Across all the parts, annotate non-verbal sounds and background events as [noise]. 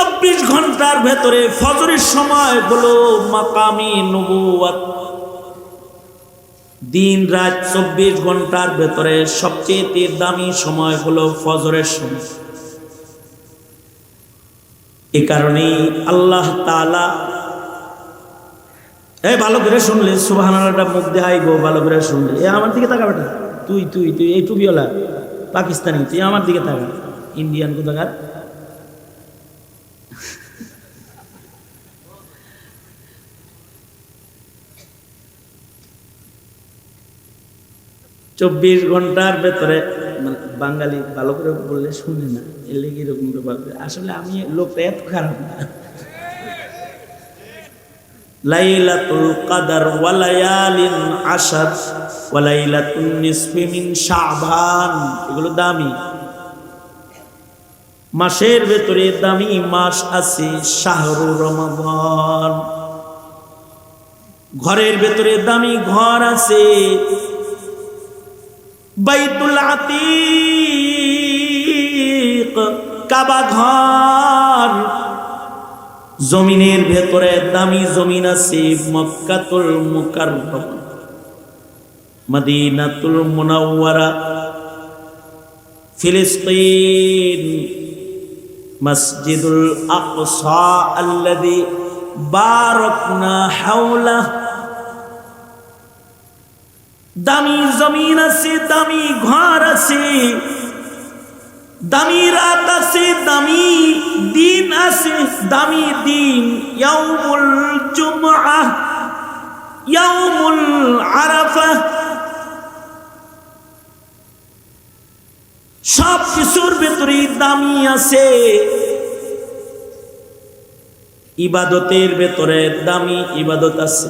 চব্বিশ ঘণ্টার ভেতরে ফজরের সময় হলো মাকামি নবুয়াত দিন রাত চব্বিশ ঘণ্টার ভেতরে সবচেয়ে দামি সময় হলো ফজরের সময়। এ কারণেই আল্লাহ এই ভালো করে শুনলে সুবাহানাটা মুখ দেখাইব ভালো করে শুনলে। এ, আমার দিকে তাকা বেটা তুই তুই তুই, এই টুপিওয়ালা, পাকিস্তানি, তুই আমার দিকে তাকা ইন্ডিয়ান কোথাকার? চব্বিশ ঘণ্টার ভেতরে মানে বাঙালি ভালো করে বললে শুনে না এর লেগে এরকম আসলে আমি লোকটা এত খারাপ না। লাইলাতুল কাদার ওয়ালায়ালিন আশার ওয়ালাইলাতুন নিসফি মিন শাবান। এগুলো দামি। মাসের ভেতরে দামি মাস আছে শাহরু রমাদান। ঘরের ভেতরে দামি ঘর আছে বাইতুল আতিক, কাবা ঘর। জমিনের ভেতরে দামি জমিন আছে মক্কাতুল মুকাররম, মদিনাতুল মুনাওয়ারা। ফিলিস্তিন, মসজিদুল আকসা আল্লাযী বারাকনা হাওলাহু দামি জমিন আছে, দামি ঘর আছে, দামি রাত আছে, দামি দিন আছে, দামি দিন ইয়াউমুল জুমআহ ইয়াউমুল আরাফা। সব কিছুর ভেতরে দামি আছে। ইবাদতের ভেতরে দামি ইবাদত আছে।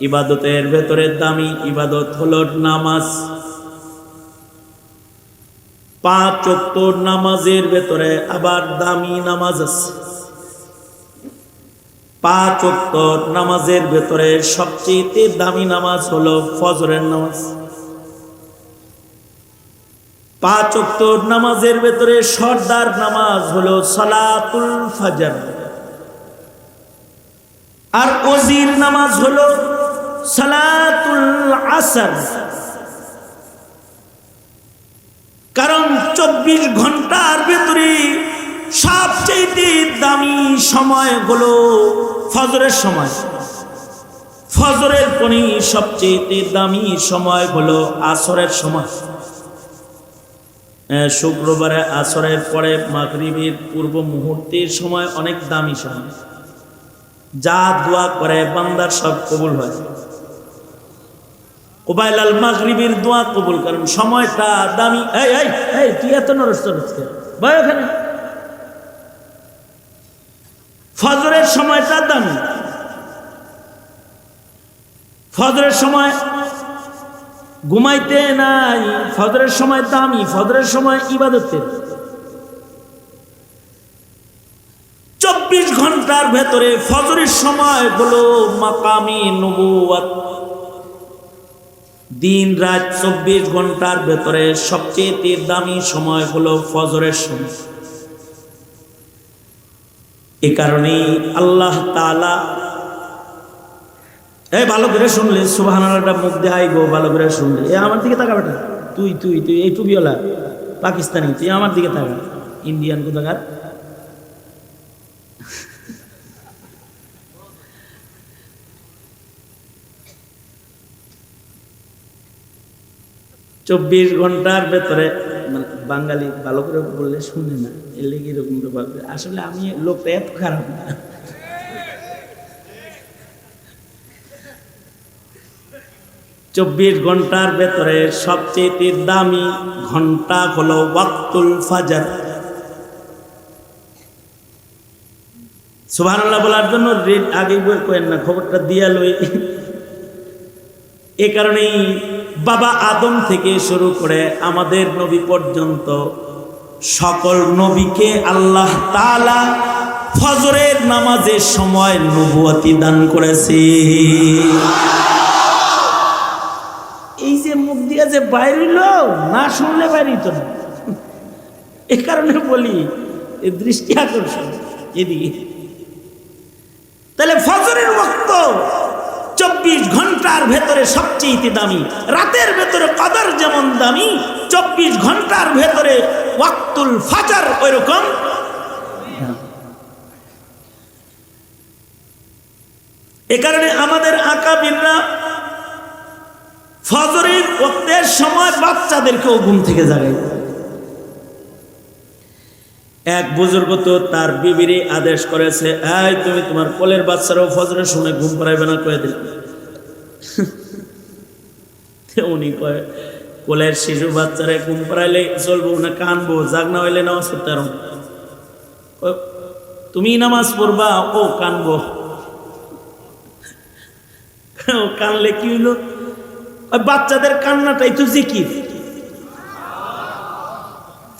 ইবাদতের ভেতরে দামি ইবাদত হলো নামাজ। পাঁচ অক্টর নামাজের ভেতরে আবার দামি নামাজ আছে। পাঁচ অক্টর নামাজের ভেতরে সবচেয়ে দামি নামাজ হলো ফজরের নামাজ। পাঁচ অক্টর নামাজের ভেতরে সর্দার নামাজ হলো সালাতুল ফাজার। আর ওজির নামাজ হলো সালাতুল আসর। কারণ চব্বিশ ঘণ্টার ভেতরে সবচেয়ে দামি সময় হলো ফজরের সময়। ফজরের পরে সবচেয়ে দামি সময় হলো আসরের সময়। শুক্রবারে আসরের পরে মাগরিবের পূর্ব মুহূর্তের সময় অনেক দামি সময়। যা দোয়া করে বান্দার সব কবুল হয়। ওবাইলাল মাগরিবের দোয়া কবুল কারণ সময়টা দামি। এই এই এই, তুই এত নরস্ত ভাই ওখানে। ফজরের সময়টা দামি। ফজরের সময় ঘুমাইতে নাই। ফজরের সময় দামি। ফজরের সময় ইবাদতের। চব্বিশ ঘণ্টার ভেতরে ফজরের সময় হলো মাকামি নবুয়াত দিন রাত চব্বিশ ঘণ্টার ভেতরে সবচেয়ে দামি সময় হলো ফজরের সময়। এ কারণেই আল্লাহ তালা এই ভালো করে শুনলে সুবাহানাটা মুখ দেখাইব ভালো করে শুনলে। এ আমার দিকে তাকা বেটা তুই তুই তুই, এই টুপিওয়ালা, পাকিস্তানি, তুই আমার দিকে তাকা ইন্ডিয়ান কোথাকার? চব্বিশ ঘণ্টার ভেতরে মানে বাঙালি ভালো করে বললে শুনে না এলে এরকম ভাববে। আসলে আমি লোকটা এত খারাপ না। চব্বিশ ঘণ্টার ভেতরে সবচেয়ে দামি ঘণ্টা হলো ওয়াক্তুল ফাজার। সুবহানাল্লাহ বলার জন্য রেড আগেই বই কেন না, খবরটা দিয়া লই। এ কারণেই বাবা আদম থেকে শুরু করে আমাদের নবী পর্যন্ত সকল নবীকে আল্লাহ তালা ফজরের নামাজের সময় নবুয়াতি দান করেছে। এই যে মুখ দিয়ে যে বাইরিল না শুনলে বাইরিত না। এ কারণে বলি, এ দৃষ্টি আকর্ষণ, এদিকে। তাহলে ফজরের ওয়াক্ত চব্বিশ ঘণ্টার ভেতরে সবচেয়ে দামি। রাতের ভেতরে কদর যেমন দামি, চব্বিশ ঘণ্টার ভেতরে ওয়াক্তুল ফাজার ওই রকম এ কারণে আমাদের আঁকাবিনরা ফজরের সময় বাচ্চাদেরকেও ঘুম থেকে জাগাই এক বুজুর্গ তো তার বিবিরি আদেশ করেছে এই তুমি তোমার কোলের বাচ্চারাও ফজরের সময় ঘুম পাড়াইবে না? কয়ে দিল। [laughs] উনি কয়ে কোলের শিশু বাচ্চারা ঘুম পাড়াইলে চলবো না কানবো জাগ না হইলে নামাজ পড়তে না। কয়, তুমি নামাজ পড়বা ও কানবো। [laughs] কানলে কি হইল? বাচ্চাদের কান্নাটাই তো জিকির।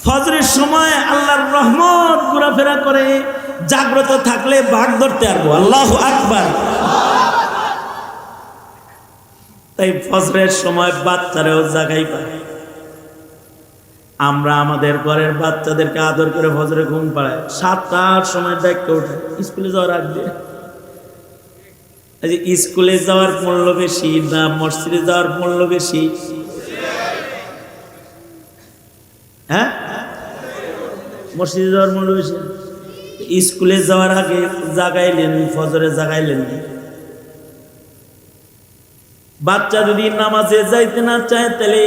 ফজরের সময় আল্লাহর রহমত ঘোরাফেরা করে, জাগ্রত থাকলে বাঘ ধরতে পারব। আল্লাহ আকবার। তাই ফজরের সময় বাচ্চারাও জাগাই পায়। আমরা আমাদের ঘরের বাচ্চাদেরকে আদর করে ফজরে ঘুম পাড়াই। সাতটার সময় দেখতে ওঠে, স্কুলে যাওয়ার আগ যে স্কুলে যাওয়ার মূল্য বেশি না মসজিদে যাওয়ার মূল্য বেশি? হ্যাঁ? মসজিদে যাওয়ার মূল্য বেশি স্কুলে যাওয়ার আগে জাগাইলেন, ফজরে জাগাইলেন বাচ্চা যদি নামাজে যাইতে না চায়, তাহলে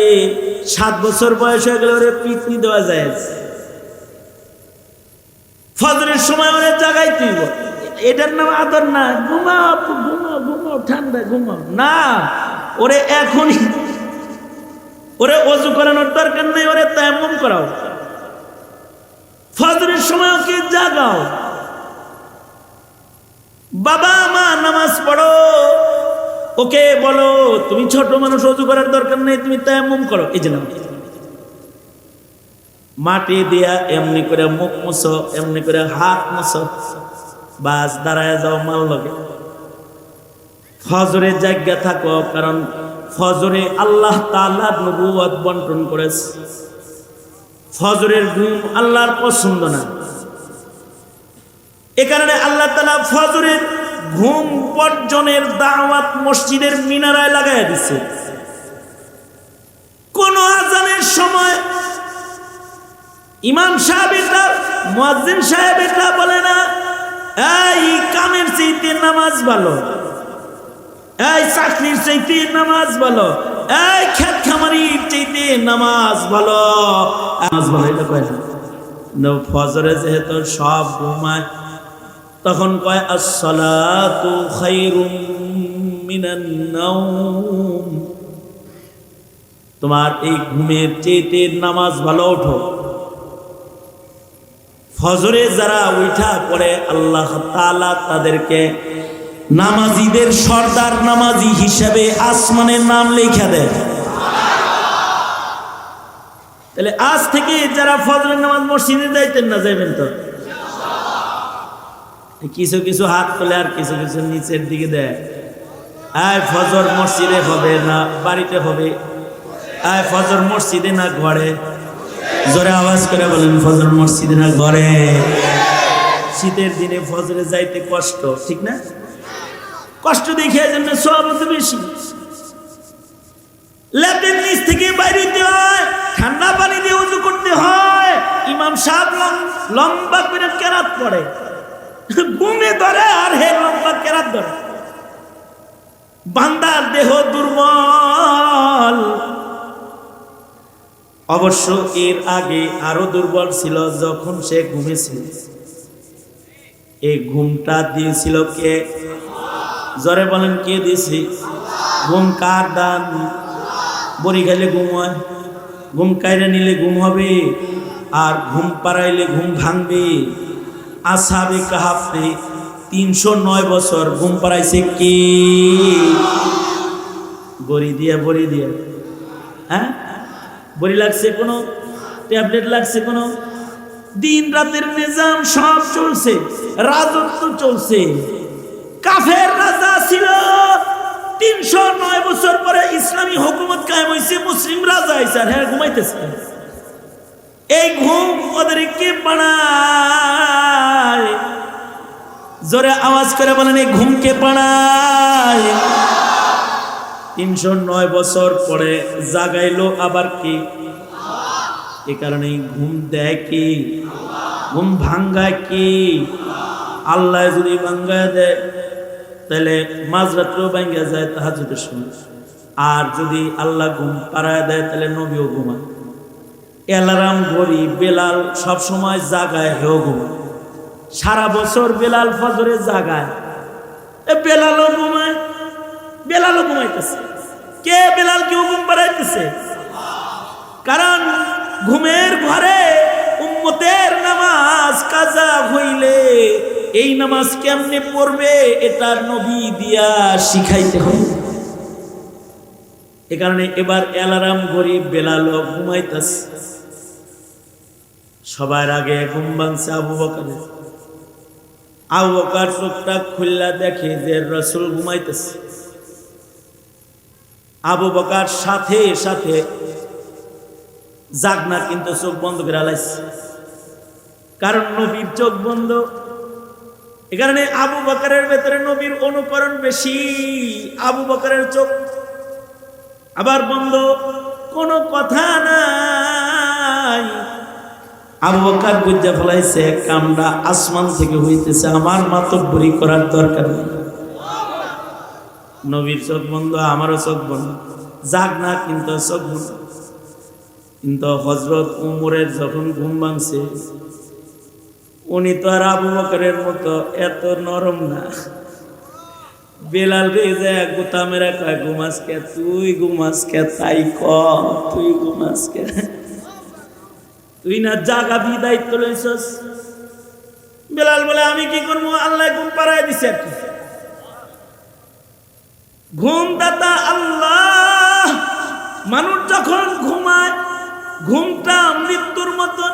সাত বছর বয়স হয়ে গেলে ওরে পিটনি দেওয়া যায়। ফজরের সময় ওরে জাগাই হইব। এটার নাম আদর না। ঘুমাও ঘুমাও ঘুমাও, ঠান্ডা ঘুমাও। না, ওরে এখনই ওরে অজু করানোর দরকার নেই, ওরে তেমন করাও। ফজরের সময় ওকে জাগাও? বাবা, মা, নামাজ পড়ো। ওকে বলো, তুমি ছোট মানুষ, অজু করার দরকার নেই, তুমি তেমন করো। এই যে মাটি দিয়া এমনি করে মুখ মুছো, এমনি করে হাত মুছো। বাস, দাঁড়ায় যাও মাল লগে। ফজরে জায়গা থাকো, কারণ ফজরে আল্লাহ তাআলা নবুয়ত বন্টন করেছে। ফজরের ঘুম আল্লাহর পছন্দ না। এ কারণে আল্লাহ তালা ফজরের ঘুম বর্জনের দাওয়াত মসজিদের মিনারায় লাগাই দিছে। কোন আজানের সময় ইমাম সাহেব এটা, মুয়াজ্জিন সাহেব এটা বলে না, এই কামের চাইতে নামাজ ভালো, এই চাকরির চাইতে নামাজ ভালো এই খেত খামারির চাইতে নামাজ ভালো। নামাজ ভালো, এটা কয় ফজরে যেহেতু সব ঘুমায়, তখন কয়, আসসালাতু খায়রুম মিনান তোমার এই ঘুমের চেয়েতে নামাজ ভালো ওঠো। ফজরে যারা উঠা পড়ে, আল্লাহ তাআলা তাদেরকে নামাজিদের সর্দার নামাজি হিসাবে আসমানের নাম লেখা দেয়। তাহলে আজ থেকে যারা ফজরের নামাজ মসজিদে যাইতেন না, যাইবেন তো? কিছু কিছু হাত তোলে আর কিছু কিছু নিচের দিকে দেয়। আয়, ফজর মসজিদে হবে না, বাড়িতে হবে। আয়, ফজর মসজিদে না ঘরে। জোরে আওয়াজ করে বলেন, ফজর মসজিদে না ঘরে। শীতের দিনে ফজরে যাইতে কষ্ট, ঠিক না? কষ্ট দেখে জন্য সব বেশি। ল্যাপের নিচ থেকে বাইরে দিতে হয়, ঠান্ডা পানি দিয়ে উজু করতে হয়। ইমাম লম- লম্বা করে কেরাত পড়ে ঘুমে ধরে আর হে লম্বা কেরাত ধরে। বান্দার দেহ দুর্বল। অবশ্য এর আগে আরও দুর্বল ছিল যখন সে ঘুমেছিল। এই ঘুমটা দিয়েছিল কে? জরে বলেন, কে দিয়েছি? ঘুম কার দান বড়ি খাইলে ঘুম হয়, ঘুম কাইরে নিলে ঘুম হবে, আর ঘুম পাড়াইলে ঘুম ভাঙবে। আসাবে কাহাফে তিনশো নয় বছর ঘুম পাড়াইছে কে? বড়ি দিয়া বড়ি দিয়া। হ্যাঁ? বড়ি লাগছে কোনো? ট্যাবলেট লাগছে কোনো? দিন রাতের নিজাম সব চলছে, রাজত্ব চলছে। কাফের রাজা ছিল। তিনশো নয় বছর পরে ইসলামী হুকুমত কায়েম হয়েছে মুসলিম রাজা হয়েছে আর হ্যাঁ ঘুমাইতেছে। এই ঘুম ওদেরকে বানায়। জোরে আওয়াজ করে বলেন, এই ঘুমকে পাড়ায় তিনশো নয় বছর পরে জাগাইলো আবার কি? এ কারণে ঘুম দেয় কি? ঘুম ভাঙ্গায় কি? আল্লাহ যদি ভাঙ্গায় দেয় তাহলে মাঝরাত্রেও ভাঙ্গা যায় তাহাজুদের সময়। আর যদি আল্লাহ ঘুম পাড়ায় দেয়, তাহলে নবীও ঘুমায়। অ্যালারাম ঘড়ি বেলাল সব সময় জাগায়, হেও ঘুমায়। সারা বছর বেলাল ফজরে জাগায়। বেলালও ঘুমায়, বেলালও ঘুমাইতেছে। কে বেলাল কেউ ঘুম পাড়াইতেছে? কারণ ঘুমের ঘরে উম্মতের নামাজ কাজা হইলে এই নামাজ কেমনে পড়বে এটা নবী দিয়া শিখাইতে হবে। এ কারণে এবার অ্যালারাম ঘড়ি বেলালো ঘুমাইতেছে। সবার আগে ঘুম ভাঙছে আবু বকারের আবু বকার চোখটা খুললা দেখে যে রসুল ঘুমাইতেছে। আবু বকার সাথে সাথে যাক না কিন্তু চোখ বন্ধ করে আলাইছে। কারণ নবীর চোখ বন্ধ। এ কারণে আবু বকারের ভেতরে নবীর অনুকরণ বেশি। আবু বকারের চোখ আবার বন্ধ। কোনো কথা নাই। আবু বকার বুঝা ফেলাইছে কামটা আসমান থেকে হইতেছে আমার মাতব্বরি করার দরকার নেই। নবীর চোখ বন্ধ, আমারও চোখ বন্ধ। যাক না, কিন্তু চোখ বন্ধ। কিন্তু হজরত উমরের যখন ঘুম ভাঙছে উনি তো আর আবু বকরের মতো এত নরম না। বেলাল রে যায় গোতা মেরা কয় ঘুমাস কে তুই ঘুমাস কে তাই ক, তুই ঘুমাস কে তুই না জাগা বি দায়িত্ব লইছস। বেলাল বলে, আমি কি করব? আল্লাহ ঘুম পাড়ায় দিছে। ঘুম দাতা আল্লাহ, মানুষ যখন ঘুমায়, ঘুমটা মৃত্যুর মতন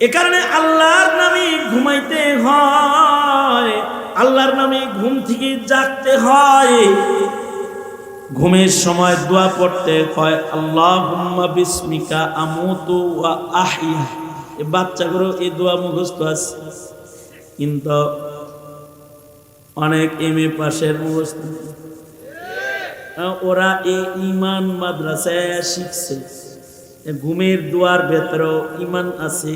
এ কারণে আল্লাহর নামে ঘুমাইতে হয়, আল্লাহর নামে ঘুম থেকে জাগতে হয়। ঘুমের সময় দোয়া পড়তে হয় আল্লাহ বিস্মিকা আমুতু আহিয়া। এই বাচ্চাগুলো এই দোয়া মুখস্থ আছে। কিন্তু অনেক এম এ পাশের মুখস্থ। ওরা এই ইমান মাদ্রাসায় শিখছে। ঘুমের দুয়ার ভেতরেও ইমান আছে।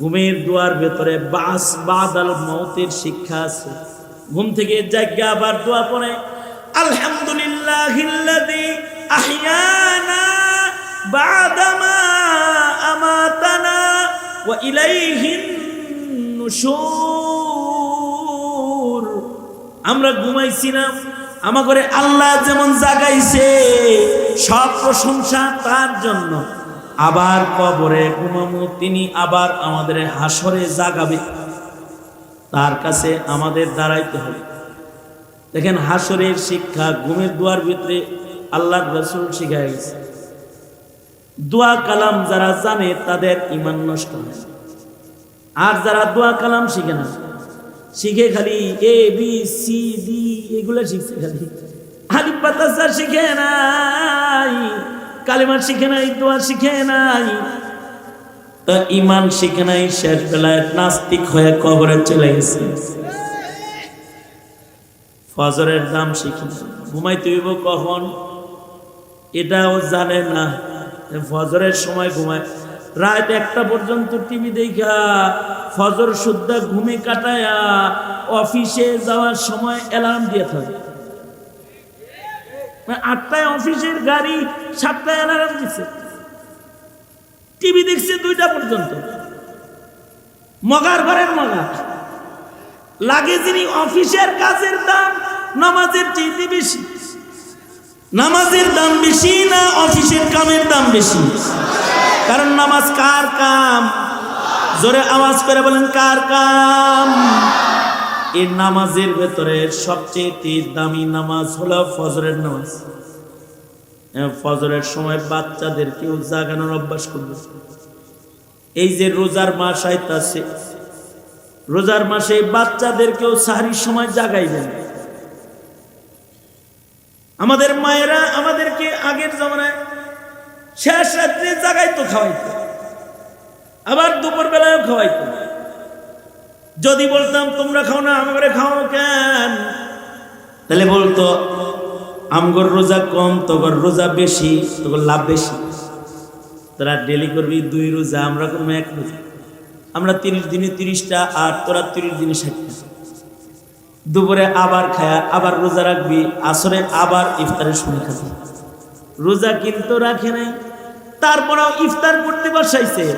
ঘুমের দুয়ার ভেতরে বাস বাদাল মৌতের শিক্ষা আছে। ঘুম থেকে জায়গা আবার দোয়া পড়ে আলহামদুলিল্লাহ আহিয়ানা বাদামা আমাতানা আমরা ঘুমাইছিলাম আমাকে আল্লাহ যেমন জাগাইছে সব প্রশংসা তার জন্য। আবার কবরে ঘুমামু, তিনি আবার আমাদের হাসরে জাগাবে। তার কাছে আমাদের দাঁড়াইতে হবে। দেখেন, হাসরের শিক্ষা ঘুমের দুয়ার ভিতরে আল্লাহর রসুল শিখাই গেছে। দোয়া কালাম যারা জানে, তাদের ইমান নষ্ট হয় আর যারা দোয়া কালাম শিখে না, শিখে খালি এ, বি, সি, ডি, এগুলো শিখছে খালি। আলি পাতাসা শিখে নাই। কালিমা শিখে নাই, দোয়া শিখে নাই। তা ইমান শিখে নাই, শেষ বেলায় নাস্তিক হয়ে কবরে চলে গেছে। ফজরের দাম শিখি ঘুমাইতে হইব কখন? এটাও জানে না। ফজরের সময় ঘুমায়। রাত একটা পর্যন্ত টিভি দেখা, ফজর শুদ্ধা ঘুমে কাটায়া অফিসে যাওয়ার সময় অ্যালার্ম দিয়ে থাকে। মানে আটটায় অফিসের গাড়ি, সাতটায় অ্যালার্ম দিচ্ছে টিভি দেখছে দুইটা পর্যন্ত। মগার ঘরের মগা। লাগে যিনি অফিসের কাজের দাম, নামাজের চাইতে বেশি। নামাজের দাম বেশি না অফিসের কামের দাম বেশি? কারণ নামাজ কার কাম? জোরে আওয়াজ করে বলেন, কার কাম? এই নামাজের ভেতরে সবচেয়ে দামি নামাজ হলো ফজরের নামাজ। হ্যাঁ, ফজরের সময় বাচ্চাদেরকেও জাগানোর অভ্যাস করবে। এই যে রোজার মাস আইতাছে রোজার মাসে বাচ্চাদেরকেও সাহারির সময় জাগাইবেন আমাদের মায়েরা আমাদেরকে আগের জমানায় শেষ রাত্রে জাগাইতো খাওয়াইতো আবার দুপুর বেলায়ও খাওয়াইতো। যদি বলতাম, তোমরা খাও না আমগরে খাও কেন? তাহলে বলতো, আমগর রোজা কম তোর রোজা বেশি তোর লাভ বেশি। তোরা ডেলি করবি দুই রোজা, আমরা করব এক রোজা। আমরা তিরিশ দিনে তিরিশটা, আর তোরা তিরিশ দিনে ষাটটা। দুপুরে আবার খায়া, আবার রোজা রাখবি, আসরে আবার ইফতারের সময় খাবি। রোজা কিন্তু রাখে নাই। তারপরেও ইফতার করতে বসাইছে।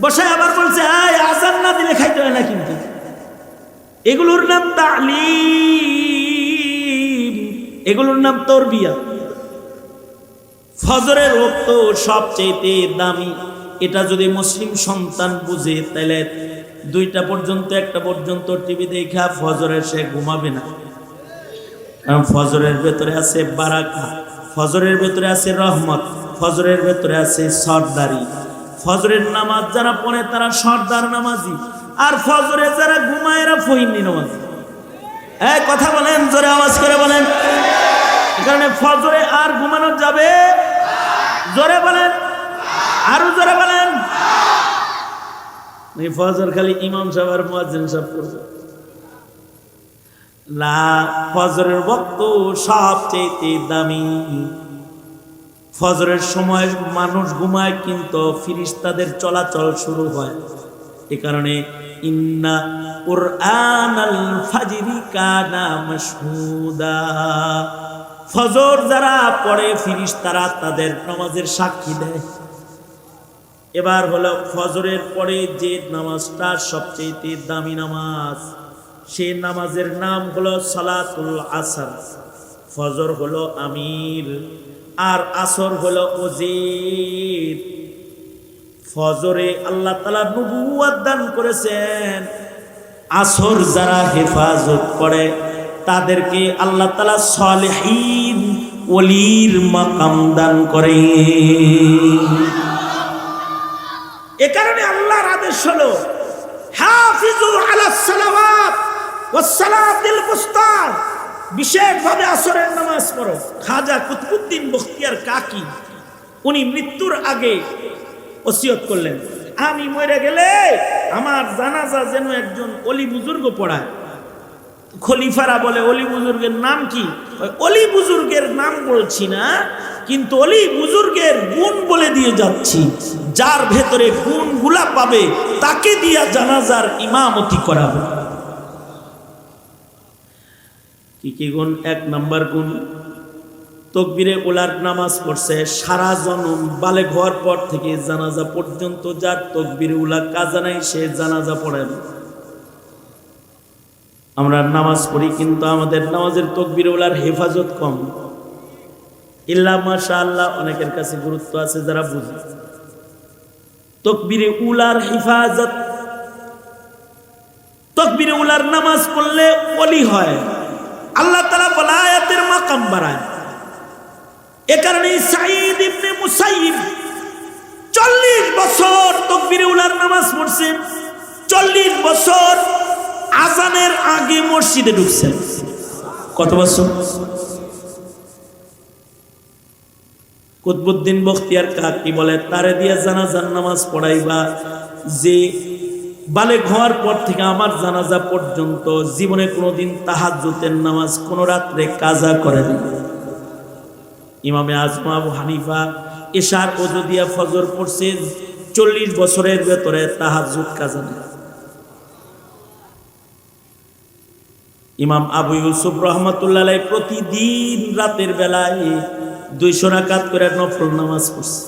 বসায় আবার বলছে, আয়, আজান না দিলে খাইতে হয় না কিন্তু। এগুলোর নাম তালিম, এগুলোর নাম তরবিয়া। ফজরের রক্ত সবচেয়ে দামি, এটা যদি মুসলিম সন্তান বুঝে, তাহলে দুইটা পর্যন্ত, একটা পর্যন্ত টিভি দেখা ফজরে সে ঘুমাবে না। কারণ ফজরের ভেতরে আছে বারাকা, ফজরের ভেতরে আছে রহমত, ফজরের ভেতরে আছে সর্দারি। ফজরের নামাজ যারা পড়ে, তারা সর্দার নামাজি। আর ফজরে যারা ঘুমায় এরা ফহিনী নামাজি। এই কথা বলেন, জোরে আওয়াজ করে বলেন। কারণে ফজরে আর ঘুমানো যাবে? জোরে বলেন। আরও জোরে বলেন। এই ফজর খালি ইমাম সাহেব আর মুয়াজ্জিন সাহেব করবে। লা, ফজরের বক্ত সবচেয়ে দামি। ফজরের সময় মানুষ ঘুমায় কিন্তু ফিরিস্তাদের চলাচল শুরু হয়। এ কারণে ইন্না ফাজরি কানা মাশহুদা। ফজর যারা পড়ে তাদের নামাজের সাক্ষী দেয়। এবার হলো ফজরের পরে যে নামাজটা সবচেয়ে দামি নামাজ, সে নামাজের নাম হলো সালাতুল আসর। ফজর হলো আমির, আর আসর হলো ওজির ফজরে আল্লাহ তালা নবুয়াদ দান করেছেন। আসর যারা হেফাজত করে, তাদেরকে আল্লাহ তালা সলেহীন অলির মাকাম দান করে। এ কারণে আল্লাহর আদেশ হলো, হাফিজু আলা সালাওয়াত ওয়াস সালাতিল মুস্তা বিশেষভাবে আসরের নামাজ পড়ো। খাজা কুতবুদ্দিন বখতিয়ার কাকি, উনি মৃত্যুর আগে ওসিয়ত করলেন। আমি মরে গেলে আমার জানাজা যেন একজন অলি বুজুর্গ পড়ায়। খলিফারা বলে, অলি বুজুর্গের নাম কি? অলি বুজুর্গের নাম বলছি না, কিন্তু অলি বুজুর্গের গুণ বলে দিয়ে যাচ্ছি। যার ভেতরে গুণগুলা পাবে, তাকে দিয়া জানাজার ইমামতি করাবে। কি কি গুণ? এক নাম্বার গুণ তকবিরে ওলার নামাজ পড়ছে, সারা জনম বালে ঘর পর থেকে জানাজা পর্যন্ত যার তকবিরে উলা কাজা নাই, সে জানাজা পড়ে না। আমরা নামাজ পড়ি, কিন্তু আমাদের নামাজের তকবির ওলার হেফাজত কম। ইল্লা মাশা আল্লাহ অনেকের কাছে গুরুত্ব আছে, যারা বুঝে। তকবিরে উলার হেফাজত, তকবিরে উলার নামাজ পড়লে অলি হয়। আল্লাহ তালা বলায়াতের মাকাম বাড়ায়। এ কারণে সাইদ ইবনে মুসাইব চল্লিশ বছর তকবিরে উলার নামাজ পড়ছেন চল্লিশ বছর আজানের আগে মসজিদে ঢুকছেন। কত বছর? কুতবুদ্দিন বখতিয়ার কাকি বলে? তারে দিয়া জানাজার নামাজ পড়াইবা। যে বালে ঘর পর থেকে আমার জানাজা পর্যন্ত জীবনে কোনোদিন তাহাজ্জুতের নামাজ কোনো রাত্রে কাজা করেনি। ইমামে আজমা আবু হানিফা এশার ওজু দিয়া ফজর পড়ছে চল্লিশ বছরের ভেতরে তাহাজ্জুদ কাজা নেই ইমাম আবু ইউসুফ রহমতুল্লাহ প্রতিদিন রাতের বেলায় দুইশো রাকাত করে নফল নামাজ পড়ছে।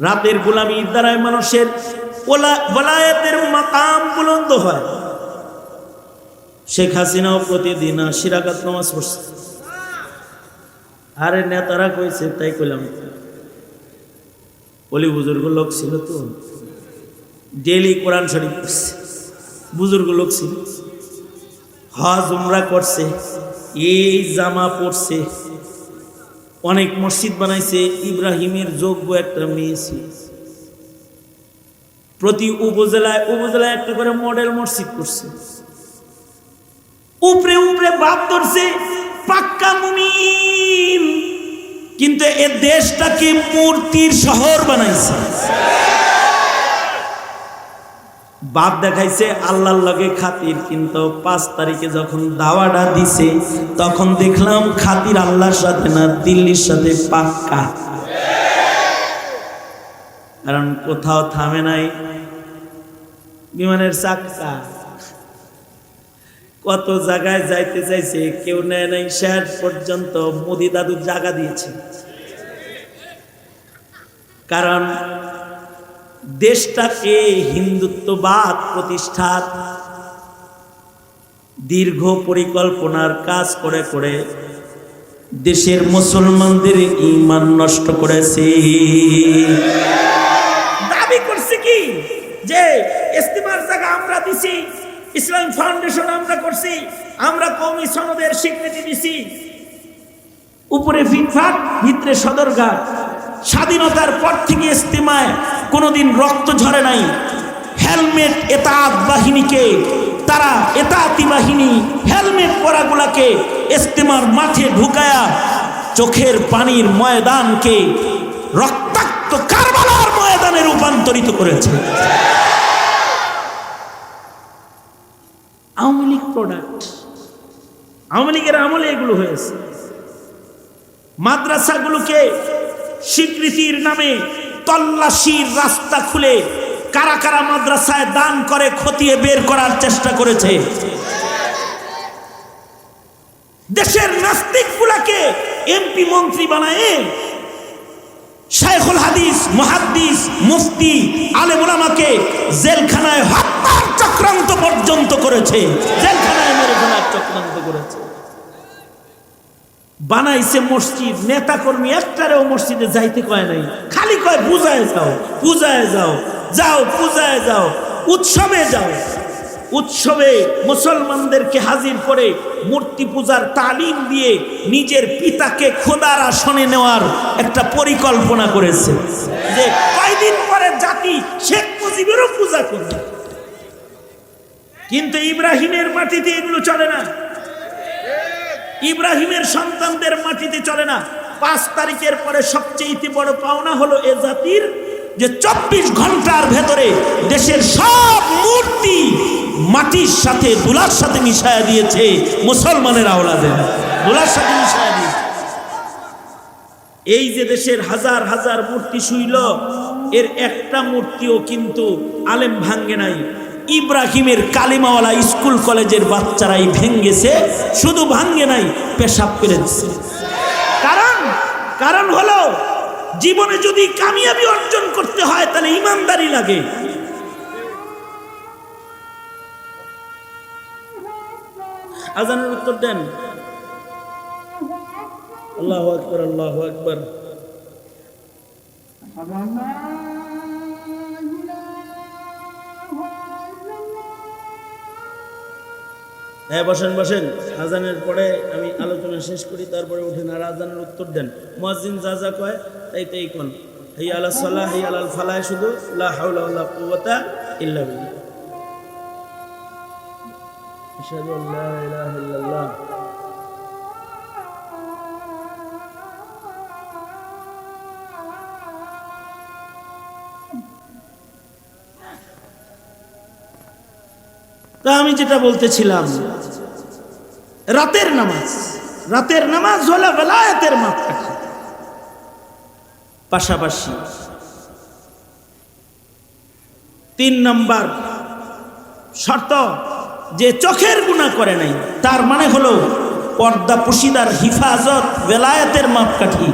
রাতের গোলামির দ্বারাই মানুষের বলায়তের মাকাম বুলন্দ হয়। শেখ হাসিনাও প্রতিদিন শিরাকাত নামাজ পড়ছে। আরে নেতারা কইছে, তাই কইলাম। বলি, বুজুর্গ লোক ছিল তো। ডেলি কোরআন শরীফ পড়ছে। বুজুর্গ লোক ছিল। হজ, উমরা করছে। এই জামা পড়ছে অনেক মসজিদ বানাইছে। ইব্রাহিমের যোগ্য একটা মেয়ে ছিল। প্রতি উপজেলায় উপজেলায় একটা করে মডেল মসজিদ করছে। উপরে উপরে বাপ ধরছে। পাক্কা মুমিন। কিন্তু এ দেশটাকে মূর্তির শহর বানাইছে। বাপ দেখাইছে, আল্লাহর লগে খাতির, কিন্তু পাঁচ তারিখে যখন দাওয়াটা দিছে, তখন দেখলাম খাতির আল্লাহর সাথে না, দিল্লির সাথে পাক্কা। কারণ কোথাও থামে নাই। বিমানের চাকা। কত জায়গায় যাইতে চাইছে, কেউ নেয় নাই, শেষ পর্যন্ত মোদি দাদু জায়গা দিয়েছে। কারণ দেশটাকে হিন্দুত্ববাদ প্রতিষ্ঠার দীর্ঘ পরিকল্পনার কাজ করে করে দেশের মুসলমানদের ইমান নষ্ট করেছে। দাবি করছে কি? যে ইস্তিমার জায়গা আমরা দিছি ইসলাম ফাউন্ডেশন আমরা করছি, আমরা কৌমি সনদের স্বীকৃতি দিছি। উপরে ফিটফাট ভিতরে সদরঘাট। স্বাধীনতার পর থেকে ইস্তেমায় কোনোদিন রক্ত ঝরে নাই। হেলমেট এতাত বাহিনীকে, তারা এতাতি বাহিনী হেলমেট পরাগুলাকে ইস্তেমার মাঠে ঢুকায়া চোখের পানির ময়দানকে রক্তাক্ত কারবালার ময়দানে রূপান্তরিত করেছে। আওয়ামী প্রোডাক্ট আওয়ামী লীগের আমলে এগুলো হয়েছে। মাদ্রাসাগুলোকে স্বীকৃতির নামে তল্লাশির রাস্তা খুলে কারা কারা মাদ্রাসায় দান করে খতিয়ে বের করার চেষ্টা করেছে। দেশের নাস্তিকগুলাকে এমপি মন্ত্রী বানায় শাইখুল হাদিস, মুহাদ্দিস, মুফতি, আলেমুলামাকে জেলখানায় পর্যন্ত করেছে বানাইছে মসজিদ নেতা কর্মী একটারেও মসজিদে যাইতে কয় নাই। খালি কয় পূজায় যাও পূজায় যাও যাও পূজায় যাও, উৎসবে যাও। উৎসবে মুসলমানদেরকে হাজির করে মূর্তি পূজার তালিম দিয়ে নিজের পিতাকে খোদার আসনে নেওয়ার একটা পরিকল্পনা করেছে। যে কয়দিন পরে জাতি শেখ মুজিবেরও পূজা করবে। কিন্তু ইব্রাহিমের মাটিতে এগুলো চলে না। ইব্রাহিমের সন্তানদের মাটিতে চলে না। পাঁচ তারিখের পরে সবচেয়ে বড় পাওনা হলো এ জাতির যে চব্বিশ ঘণ্টার ভেতরে দেশের সব মূর্তি মাটির সাথে, দুলার সাথে মিশায়া দিয়েছে মুসলমানের আওলাদের দুলার সাথে মিশায়া দিয়েছে। এই যে দেশের হাজার হাজার মূর্তি শুইল, এর একটা মূর্তিও কিন্তু আলেম ভাঙ্গে নাই। ইব্রাহিমের কালিমাওয়ালা স্কুল কলেজের বাচ্চারাই ভেঙ্গেছে, শুধু ভাঙ্গে নাই, পেশাব করে দিচ্ছে কারণ কারণ হলো, জীবনে যদি কামিয়াবি অর্জন করতে হয়, তাহলে ইমানদারি লাগে। আজানের উত্তর দেন। আল্লাহ আকবর আল্লাহ আকবর। হ্যাঁ বসেন বসেন। আজানের পরে আমি আলোচনা শেষ করি, তারপরে উঠেন আর আজানের উত্তর দেন। মুয়াজ্জিন যা যা কয়, তাই তাই কোন। হাই আলা সাল্লাহ হে আলাল ফালাহ, শুধু লা ইল্লা বিল্লাহ। আশহাদু আল লা ইলাহা ইল্লাল্লাহ। তা আমি যেটা বলতেছিলাম, রাতের নামাজ রাতের নামাজ হলো বেলায়েতের মাপকাঠি। পাশাপাশি তিন নম্বর শর্ত, যে চোখের গুণা করে নাই, তার মানে হলো পর্দা পুশিদার হিফাজত বেলায়েতের মাপকাঠি।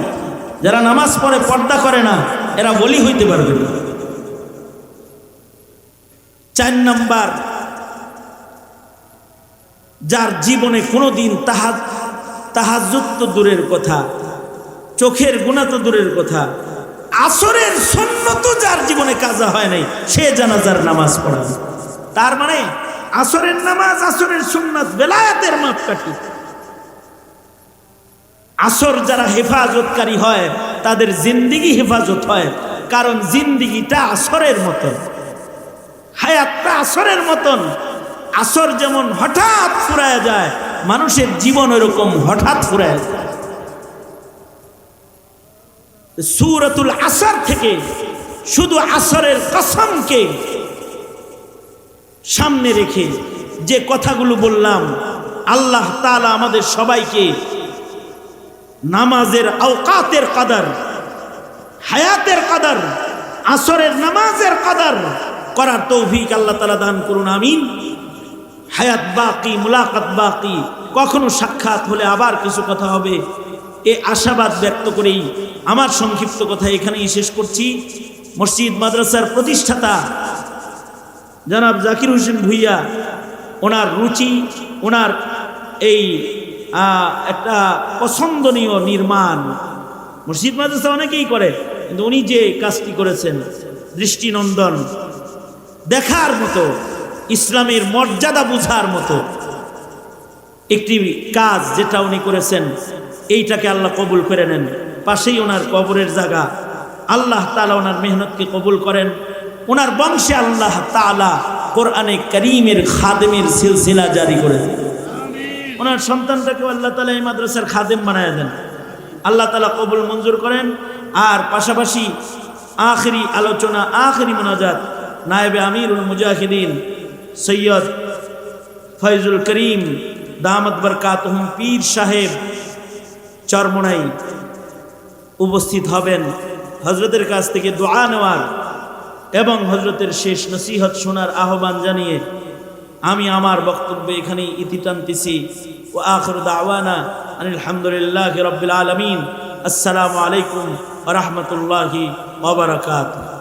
যারা নামাজ পড়ে পর্দা করে না, এরা বলি হইতে পারবে না। চার নম্বর যার জীবনে কোনো দিন তাহা তাহাজুত তো দূরের কথা, চোখের গুণা তো দূরের কথা, আসরের সন্ন্যত যার জীবনে কাজা হয় নাই, সে জানাজার নামাজ পড়া তার মানে আসরের নামাজ, আসরের সুন্নাত, বেলায়াতের মাপকাঠি। আসর যারা হেফাজতকারী হয়, তাদের জিন্দিগি হেফাজত হয়, কারণ জিন্দিগিটা আসরের মতন। হায়াতটা আসরের মতন। আসর যেমন হঠাৎ ফুরায় যায়, মানুষের জীবন এরকম হঠাৎ ফুরায় যায়। সুরতুল আসর থেকে শুধু আসরের কসমকে সামনে রেখে যে কথাগুলো বললাম, আল্লাহ তাআলা আমাদের সবাইকে নামাজের আওকাতের কাদার, হায়াতের কাদার, আসরের নামাজের কাদার করার তৌফিক আল্লাহ তালা দান করুন, আমিন। হায়াত বাকি, মুলাকাত বাকি, কখনো সাক্ষাৎ হলে আবার কিছু কথা হবে। এ আশাবাদ ব্যক্ত করেই আমার সংক্ষিপ্ত কথা এখানেই শেষ করছি। মসজিদ মাদ্রাসার প্রতিষ্ঠাতা জনাব জাকির হোসেন ভুইয়া, ওনার রুচি, ওনার এই একটা পছন্দনীয় নির্মাণ। মসজিদ মাদ্রাসা অনেকেই করে, কিন্তু উনি যে কাজটি করেছেন, দৃষ্টিনন্দন, দেখার মতো ইসলামের মর্যাদা বুঝার মতো একটি কাজ যেটা উনি করেছেন, এইটাকে আল্লাহ কবুল করে নেন। পাশেই ওনার কবরের জায়গা। আল্লাহ তালা ওনার মেহনতকে কবুল করেন। ওনার বংশে আল্লাহ তালা কোরআনে করিমের খাদেমের সিলসিলা জারি করে দেন ওনার সন্তানটাকেও আল্লাহ তালা এই মাদ্রাসার খাদেম বানায় দেন। আল্লাহ তালা কবুল মঞ্জুর করেন। আর পাশাপাশি আখরি আলোচনা, আখরি মোনাজাত, নায়েবে আমিরুল মুজাহিদিন সৈয়দ ফয়জুল করিম দামত বরকাতহুম পীর সাহেব চরমনাই উপস্থিত হবেন। হজরতের কাছ থেকে দোয়া নেওয়ার এবং হজরতের শেষ নসিহত শোনার আহ্বান জানিয়ে আমি আমার বক্তব্য এখানে ইতি টানতেছি। ও আখর দাওয়ানা আলহামদুলিল্লাহ রবিল আলমিন। আসসালামু আলাইকুম রহমতুল্লাহি ওবরাকাতুহ